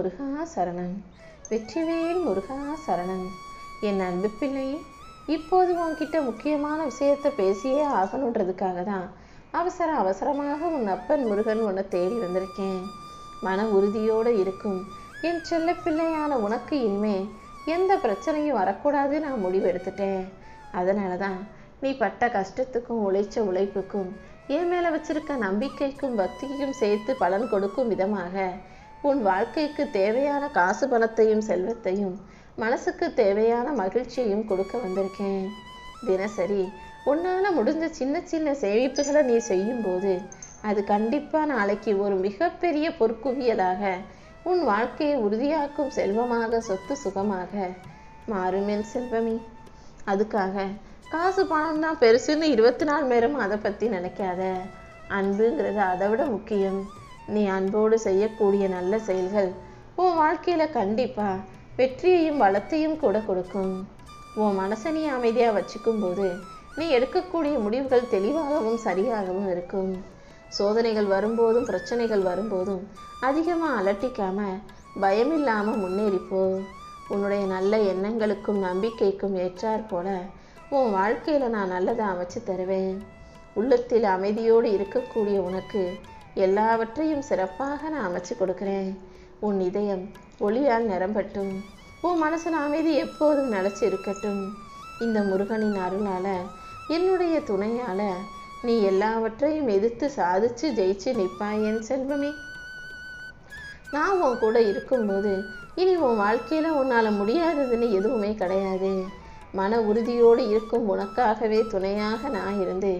முருகா சரணம். வெற்றிவேல் முருகா சரணம். என் அன்பு பிள்ளை இப்போது உன்கிட்ட முக்கியமான விஷயத்தை பேசியே ஆகணுன்றதுக்காக தான் அவசர அவசரமாக உன் அப்பன் முருகன் உன்னை தேடி வந்திருக்கேன். மன உறுதியோடு இருக்கும் என் செல்ல பிள்ளையான உனக்கு இனிமே எந்த பிரச்சனையும் வரக்கூடாது நான் முடிவெடுத்துட்டேன் அதனால தான் நீ பட்ட கஷ்டத்துக்கும் உழைச்ச உழைப்புக்கும் என் மேலே வச்சிருக்க நம்பிக்கைக்கும் பக்திக்கும் சேர்த்து பலன் கொடுக்கும் விதமாக உன் வாழ்க்கைக்கு தேவையான காசு பணத்தையும் செல்வத்தையும் மனசுக்கு தேவையான மகிழ்ச்சியையும் கொடுக்க வந்திருக்கேன். தினசரி உன்னால் முடிஞ்ச சின்ன சின்ன சேமிப்புகளை நீ செய்யும்போது அது கண்டிப்பாக நாளைக்கு ஒரு மிகப்பெரிய பொற்குவியலாக உன் வாழ்க்கையை உறுதியாக்கும் செல்வமாக சொத்து சுகமாக மாறும் என் செல்வமே. அதுக்காக காசு பணம் தான் பெருசுன்னு இருபத்தி நாலு நேரமும் அதை பற்றி நினைக்காத. அன்புங்கிறது அதை விட முக்கியம். நீ அன்போடு செய்யக்கூடிய நல்ல செயல்கள் உன் வாழ்க்கையில் கண்டிப்பாக வெற்றியையும் வளத்தையும் கூட கொடுக்கும். உன் மனசை நீ அமைதியாக வச்சுக்கும் போது நீ எடுக்கக்கூடிய முடிவுகள் தெளிவாகவும் சரியாகவும் இருக்கும். சோதனைகள் வரும்போதும் பிரச்சனைகள் வரும்போதும் அதிகமாக அலட்டிக்காம பயமில்லாமல் முன்னேறிப்போ. உன்னுடைய நல்ல எண்ணங்களுக்கும் நம்பிக்கைக்கும் ஏற்றாற் போல உன் வாழ்க்கையில் நான் நல்லதை அமைச்சு தருவேன். உள்ளத்தில் அமைதியோடு இருக்கக்கூடிய உனக்கு எல்லாவற்றையும் சிறப்பாக நான் அமைச்சு கொடுக்குறேன். உன் இதயம் ஒளியால் நிரம்பட்டும். உன் மனசில் அமைதி எப்போதும் நிலச்சி இருக்கட்டும். இந்த முருகனின் அருளால் என்னுடைய துணையால நீ எல்லாவற்றையும் எதிர்த்து சாதிச்சு ஜெயிச்சு நிற்பாய் என் செல்வமே. நான் உன் கூட இருக்கும்போது இனி உன் வாழ்க்கையில் உன்னால் முடியாததுன்னு எதுவுமே கிடையாது. மன உறுதியோடு இருக்கும் உனக்காகவே துணையாக நான் இருந்து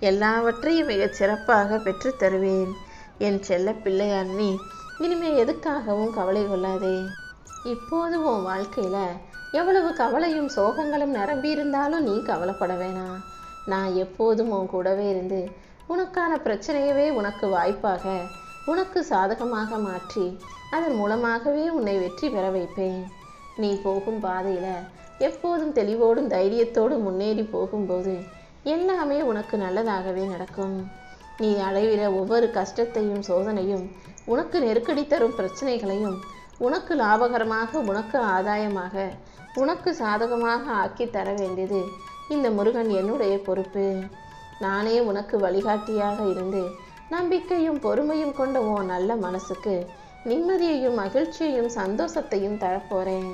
எல்லாவற்றையும் மிகச் சிறப்பாக பெற்றுத் தருவேன். என் செல்ல பிள்ளையான் நீ இனிமே எதுக்காகவும் கவலை கொள்ளாதே. இப்போது உன் வாழ்க்கையில் எவ்வளவு கவலையும் சோகங்களும் நிரம்பியிருந்தாலும் நீ கவலைப்பட வேணாம் நான் எப்போதும் உன் கூடவே இருந்து உனக்கான பிரச்சனையவே உனக்கு வாய்ப்பாக உனக்கு சாதகமாக மாற்றி அதன் மூலமாகவே உன்னை வெற்றி பெற வைப்பேன். நீ போகும் பாதையில் எப்போதும் தெளிவோடும் தைரியத்தோடும் முன்னேறி போகும்போது எல்லாமே உனக்கு நல்லதாகவே நடக்கும். நீ அடைகிற ஒவ்வொரு கஷ்டத்தையும் சோதனையும் உனக்கு நெருக்கடி தரும் பிரச்சனைகளையும் உனக்கு லாபகரமாக உனக்கு ஆதாயமாக உனக்கு சாதகமாக ஆக்கி தர வேண்டியது இந்த முருகன் என்னுடைய பொறுப்பு. நானே உனக்கு வழிகாட்டியாக இருந்து நம்பிக்கையும் பொறுமையும் கொண்ட உன் நல்ல மனசுக்கு நிம்மதியையும் மகிழ்ச்சியையும் சந்தோஷத்தையும் தரப்போறேன்.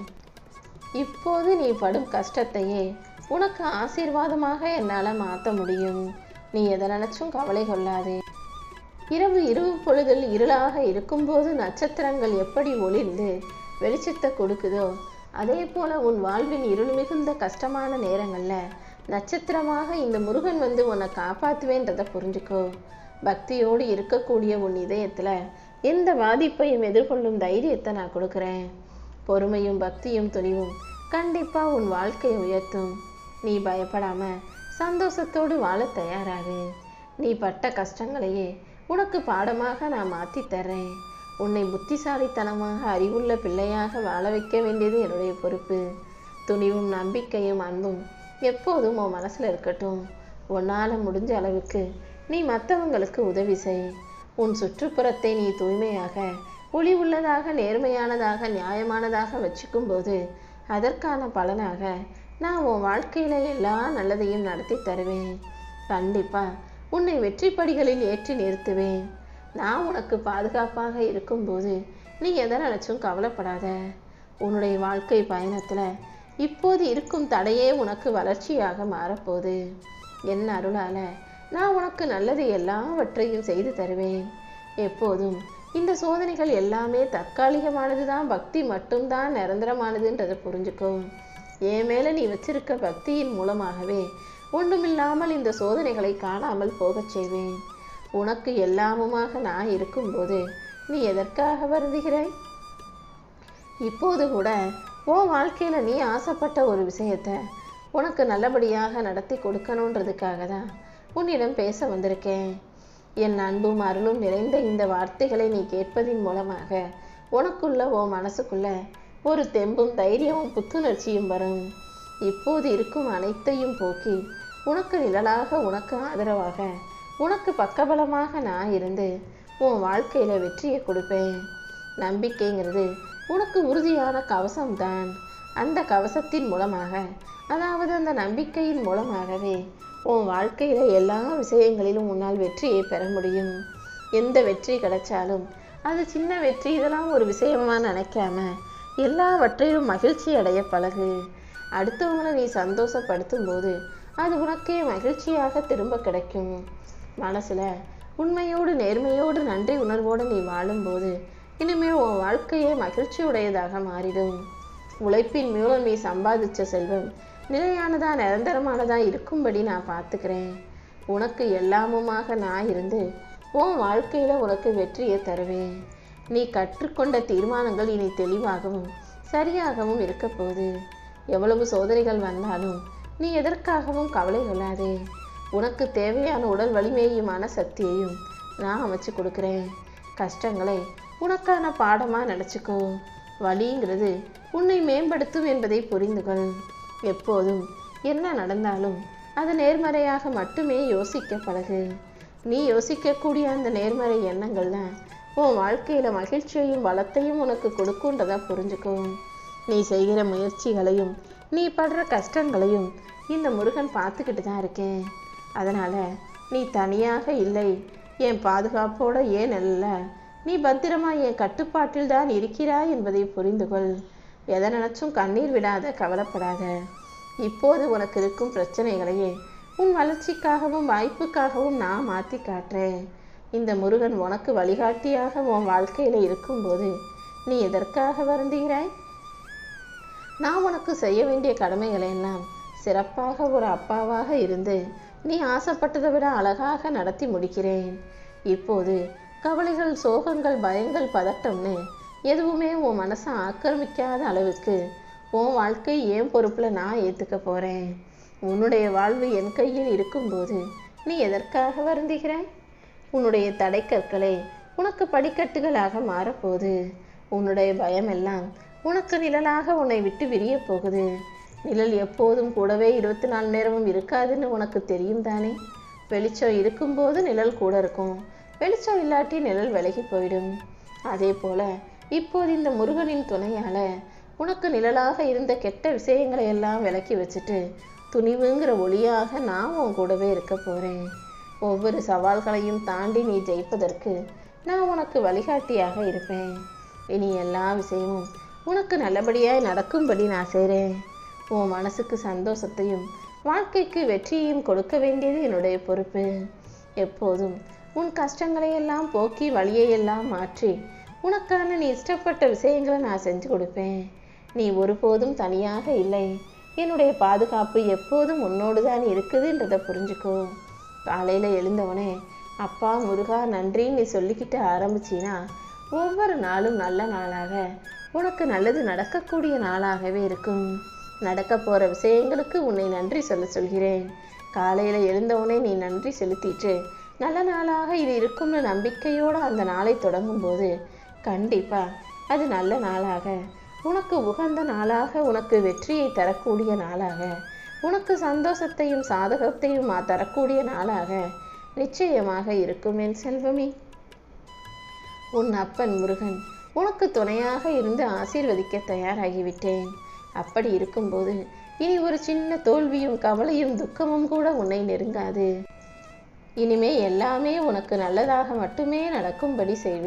இப்போது நீ படும் கஷ்டத்தையே உனக்கு ஆசீர்வாதமாக என்னால் மாற்ற முடியும். நீ எதை நினைச்சும் கவலை கொள்ளாதே. இரவு இரவு பொழுதில் இருளாக இருக்கும்போது நட்சத்திரங்கள் எப்படி ஒளிர்ந்து வெளிச்சத்தை கொடுக்குதோ அதே போல உன் வாழ்வின் இருள் மிகுந்த கஷ்டமான நேரங்களில் நட்சத்திரமாக இந்த முருகன் வந்து உன்னை காப்பாற்றுவேன்றதை புரிஞ்சுக்கோ. பக்தியோடு இருக்கக்கூடிய உன் இதயத்தில் எந்த பாதிப்பையும் எதிர்கொள்ளும் தைரியத்தை நான் கொடுக்குறேன். பொறுமையும் பக்தியும் துணிவும் கண்டிப்பாக உன் வாழ்க்கையை உயர்த்தும். நீ பயப்படாம சந்தோஷத்தோடு வாழ தயாராகு. நீ பட்ட கஷ்டங்களையே உனக்கு பாடமாக நான் மாற்றி தர்றேன். உன்னை புத்திசாலித்தனமாக அறிவுள்ள பிள்ளையாக வாழ வைக்க வேண்டியது என்னுடைய பொறுப்பு. துணிவும் நம்பிக்கையும் அன்பும் எப்போதும் உன் மனசில் இருக்கட்டும். உன்னால் முடிஞ்ச அளவுக்கு நீ மற்றவங்களுக்கு உதவி செய். உன் சுற்றுப்புறத்தை நீ தூய்மையாக ஒளி உள்ளதாக நேர்மையானதாக நியாயமானதாக வச்சுக்கும்போது அதற்கான பலனாக நான் உன் வாழ்க்கையில எல்லா நல்லதையும் நடத்தி தருவேன். கண்டிப்பா உன்னை வெற்றி படிகளில் ஏற்றி நிறுத்துவேன். நான் உனக்கு பாதுகாப்பாக இருக்கும்போது நீ எதை நினைச்சும் கவலைப்படாத. உன்னுடைய வாழ்க்கை பயணத்துல இப்போது இருக்கும் தடையே உனக்கு வளர்ச்சியாக மாறப்போகுது. என் அருளால நான் உனக்கு நல்லது எல்லாவற்றையும் செய்து தருவேன். எப்போதும் இந்த சோதனைகள் எல்லாமே தற்காலிகமானது தான் பக்தி மட்டும்தான் நிரந்தரமானதுன்றதை புரிஞ்சுக்கோ. என் மேலே நீ வச்சிருக்க பக்தியின் மூலமாகவே ஒன்றுமில்லாமல் இந்த சோதனைகளை காணாமல் போகச் செய்வேன். உனக்கு எல்லாமுமாக நான் இருக்கும்போது நீ எதற்காக வருந்துகிறாய்? இப்போது கூட உன் வாழ்க்கையில் நீ ஆசைப்பட்ட ஒரு விஷயத்தை உனக்கு நல்லபடியாக நடத்தி கொடுக்கணுன்றதுக்காக தான் உன்னிடம் பேச வந்திருக்கேன். என் அன்பும் அருளும் நிறைந்த இந்த வார்த்தைகளை நீ கேட்பதின் மூலமாக உனக்குள்ள உன் மனசுக்குள்ள ஒரு தெம்பும் தைரியமும் புத்துணர்ச்சியும் வரும். இப்போது இருக்கும் அனைத்தையும் போக்கி உனக்கு நிழலாக உனக்கு ஆதரவாக உனக்கு பக்கபலமாக நான் இருந்து உன் வாழ்க்கையில வெற்றியை கொடுப்பேன். நம்பிக்கைங்கிறது உனக்கு உறுதியான கவசம்தான். அந்த கவசத்தின் மூலமாக அதாவது அந்த நம்பிக்கையின் மூலமாகவே உன் வாழ்க்கையில் எல்லா விஷயங்களிலும் உன்னால் வெற்றியை பெற முடியும். எந்த வெற்றி கிடைச்சாலும் அது சின்ன வெற்றி இதெல்லாம் ஒரு விஷயமா நினைக்காம எல்லாவற்றையும் மகிழ்ச்சி அடைய பழகு. அடுத்தவங்களை நீ சந்தோஷப்படுத்தும் போது அது உனக்கே மகிழ்ச்சியாக திரும்ப கிடைக்கும். மனசில் உண்மையோடு நேர்மையோடு நன்றி உணர்வோடு நீ வாழும்போது இனிமேல் உன் வாழ்க்கையே மகிழ்ச்சியுடையதாக மாறிடும். உழைப்பின் மூலம் நீ சம்பாதிச்ச செல்வம் நிலையானதா நிரந்தரமானதா இருக்கும்படி நான் பார்த்துக்கிறேன். உனக்கு எல்லாமுமாக நான் இருந்து உன் வாழ்க்கையில் உனக்கு வெற்றியை தருவேன். நீ கற்றுக்கொண்ட தீர்மானங்கள் இனி தெளிவாகவும் சரியாகவும் இருக்க போகுது. எவ்வளவு சோதனைகள் வந்தாலும் நீ எதற்காகவும் கவலை கொள்ளாதே. உனக்கு தேவையான உடல் வலிமையுமான சக்தியையும் நான் அமைச்சு கொடுக்குறேன். கஷ்டங்களை உனக்கான பாடமாக நினச்சிக்கோ வலிங்கிறது உன்னை மேம்படுத்தும் என்பதை புரிந்துகொள். எப்போதும் என்ன நடந்தாலும் அது நேர்மறையாக மட்டுமே யோசிக்க பழகு. நீ யோசிக்கக்கூடிய அந்த நேர்மறை எண்ணங்கள் தான் உன் வாழ்க்கையில மகிழ்ச்சியையும் வளத்தையும் உனக்கு கொடுக்குன்றதா புரிஞ்சுக்கும். நீ செய்கிற முயற்சிகளையும் நீ படுற கஷ்டங்களையும் இந்த முருகன் பார்த்துக்கிட்டு தான் இருக்கேன். அதனால நீ தனியாக இல்லை என் பாதுகாப்போட ஏன் அல்ல? நீ பத்திரமா என் கட்டுப்பாட்டில் தான் இருக்கிறாய் என்பதை புரிந்து கொள் எதை நினச்சும் கண்ணீர் விடாத கவலைப்படாத. இப்போது உனக்கு இருக்கும் பிரச்சனைகளையே உன் வளர்ச்சிக்காகவும் வாய்ப்புக்காகவும் நான் மாற்றி காட்டுறேன். இந்த முருகன் உனக்கு வழிகாட்டியாக உன் வாழ்க்கையில் இருக்கும்போது நீ எதற்காக வருந்துகிறாய்? நான் உனக்கு செய்ய வேண்டிய கடமைகளை எல்லாம் சிறப்பாக ஒரு அப்பாவாக இருந்து நீ ஆசைப்பட்டதை விட அழகாக நடத்தி முடிக்கிறேன். இப்போது கவலைகள் சோகங்கள் பயங்கள் பதட்டம்னு எதுவுமே உன் மனசை ஆக்கிரமிக்காத அளவுக்கு உன் வாழ்க்கை என் பொறுப்பில் நான் ஏற்றுக்க போகிறேன் உன்னுடைய வாழ்வு என் கையில் இருக்கும்போது நீ எதற்காக வருந்துகிறாய்? உன்னுடைய தடைக்கற்களை உனக்கு படிக்கட்டுகளாக மாறப்போகுது. உன்னுடைய பயமெல்லாம் உனக்கு நிழலாக உன்னை விட்டு விரிய போகுது. நிழல் எப்போதும் கூடவே இருபத்தி நாலு நேரமும் இருக்காதுன்னு உனக்கு தெரியும் தானே? வெளிச்சம் இருக்கும்போது நிழல் கூட இருக்கும். வெளிச்சம் இல்லாட்டி நிழல் விலகி போயிடும். அதே போல இப்போது இந்த முருகனின் துணையால் உனக்கு நிழலாக இருந்த கெட்ட விஷயங்களை எல்லாம் விலக்கி வச்சுட்டு துணிவுங்கிற ஒளியாக நான் உன் கூடவே இருக்க போகிறேன் ஒவ்வொரு சவால்களையும் தாண்டி நீ ஜெயிப்பதற்கு நான் உனக்கு வழிகாட்டியாக இருப்பேன். இனி எல்லா விஷயமும் உனக்கு நல்லபடியாய் நடக்கும்படி நான் செய்கிறேன் உன் மனசுக்கு சந்தோஷத்தையும் வாழ்க்கைக்கு வெற்றியையும் கொடுக்க வேண்டியது என்னுடைய பொறுப்பு. எப்போதும் உன் கஷ்டங்களையெல்லாம் போக்கி வழியை எல்லாம் மாற்றி உனக்கான நீ இஷ்டப்பட்ட விஷயங்களை நான் செஞ்சு கொடுப்பேன். நீ ஒருபோதும் தனியாக இல்லை. என்னுடைய பாதுகாப்பு எப்போதும் உன்னோடு தான் இருக்குதுன்றதை புரிஞ்சுக்கோ. காலையில் எழுந்தவனே அப்பா முருகா நன்றின்னு நீ சொல்லிக்கிட்டு ஆரம்பிச்சின்னா ஒவ்வொரு நாளும் நல்ல நாளாக. உனக்கு நல்லது நடக்கக்கூடிய நாளாகவே இருக்கும். நடக்க போகிற விஷயங்களுக்கு உன்னை நன்றி சொல்ல சொல்கிறேன். காலையில் எழுந்தவுடனே நீ நன்றி செலுத்திட்டு நல்ல நாளாக இது இருக்கும்னு நம்பிக்கையோடு அந்த நாளை தொடங்கும்போது கண்டிப்பாக அது நல்ல நாளாக. உனக்கு உகந்த நாளாக உனக்கு வெற்றியை தரக்கூடிய நாளாக. உனக்கு சந்தோஷத்தையும் சாதகத்தையும் தரக்கூடிய நாளாக. நிச்சயமாக இருக்கும் என் செல்வமே. உன் அப்பன் முருகன் உனக்கு துணையாக இருந்து ஆசீர்வதிக்க தயாராகிவிட்டேன். அப்படி இருக்கும்போது இனி ஒரு சின்ன தோல்வியும் கவலையும் துக்கமும் கூட உன்னை நெருங்காது. இனிமே எல்லாமே உனக்கு நல்லதாக மட்டுமே நடக்கும்படி செய்வேன்